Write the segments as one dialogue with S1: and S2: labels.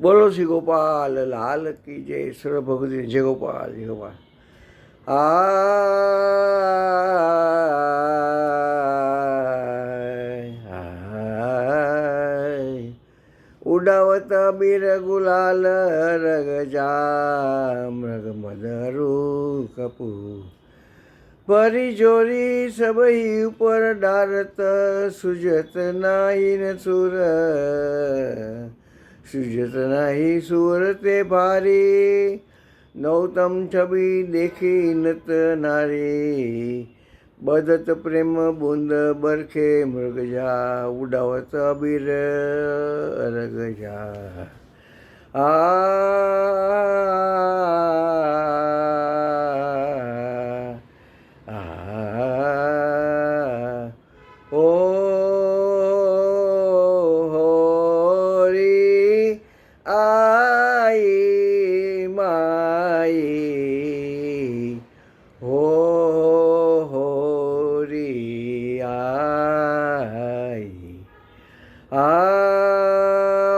S1: બોલો શ્રી ગોપાલ, લાલ કી જય ઈશ્વર ભગવતી જય ગોપાલ જય ગોપાલ. આ. ઉડાવત બીર ગુલાલ રગ જા મૃગ મદરુ કપુ પરી જોરી સબહી ઉપર ડારત, સુજત નાહી ન સુર सुजत नाही सुवरते भारी नौतम छबी देखी नत नारी बदत प्रेम बुंद बरखे मृगजा उडावत अबीर अरगजा आ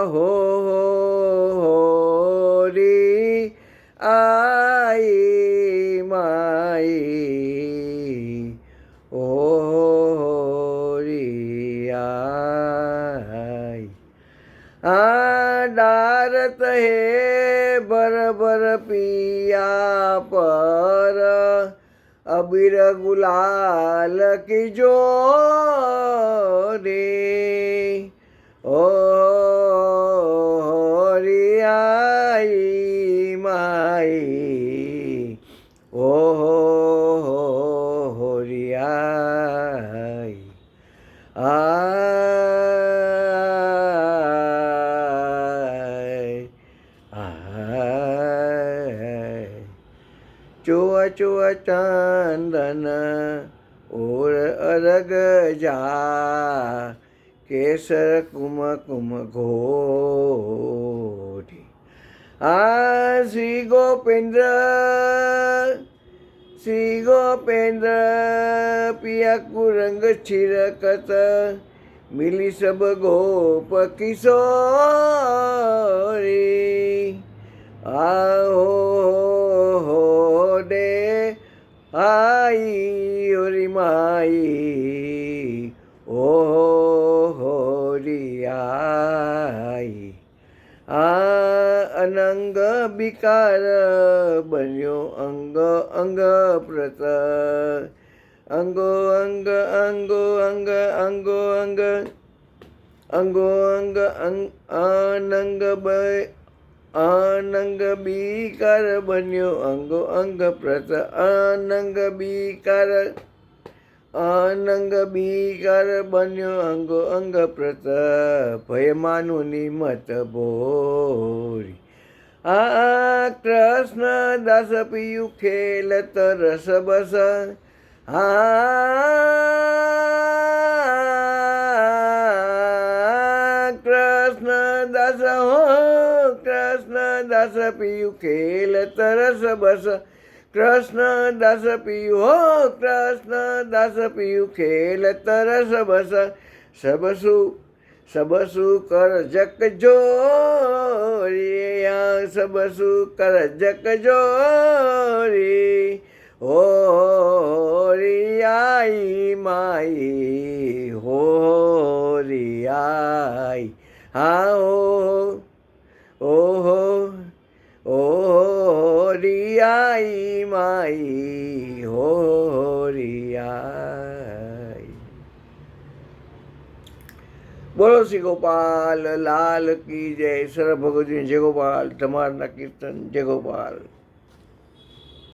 S1: हो हो आई माई। ओ होरी आई। आ डारत बर बर पिया पर अबीर गुलाल की जो रे ও হরিয়াই মাই ও হরিয়াই আয় আয় চুয়া চুয়া চন্দন ওর অরগ যা केसर कुम कुम घोरी आ श्री गोपेंद्र श्री गोपेंद्र पिया कुरंग छिरकत मिली सब गोप किशोरी। आहो हो, हो दे आई हरी माई। હોરી આઈ આ અનંગ બિકાર બન્યો અંગ અંગ પ્રત અંગો અંગ અંગો અંગ અંગો અંગ અંગો અંગ અંગ આનંગ બ આનંગ બીકાર બન્યો અંગો અંગ પ્રત આનંગ બીકાર આનંગ બીકાર બન્યો અંગો અંગ પ્રત ભયમાનું નિમત ભોરી આ કૃષ્ણ દાસ પિયુ ખેલત રસ બસ આ કૃષ્ણ દાસ હો કૃષ્ણ દાસ પિયુ ખેલત રસ બસ કૃષ્ણ દાસ પિયુ, હો કૃષ્ણ દાસ પિયુ, ખેલ રસ બસ સબસુ સબસુ કર જક જો સબસુ કર જક જોરી, હો રિયાઈ માઈ, હો રિયાઈ હા આઈ માઈ હોરી બોલો શ્રી ગોપાલ, લાલ કી જય. સર ભગવતી જય ગોપાલ. તમારના કીર્તન જય ગોપાલ.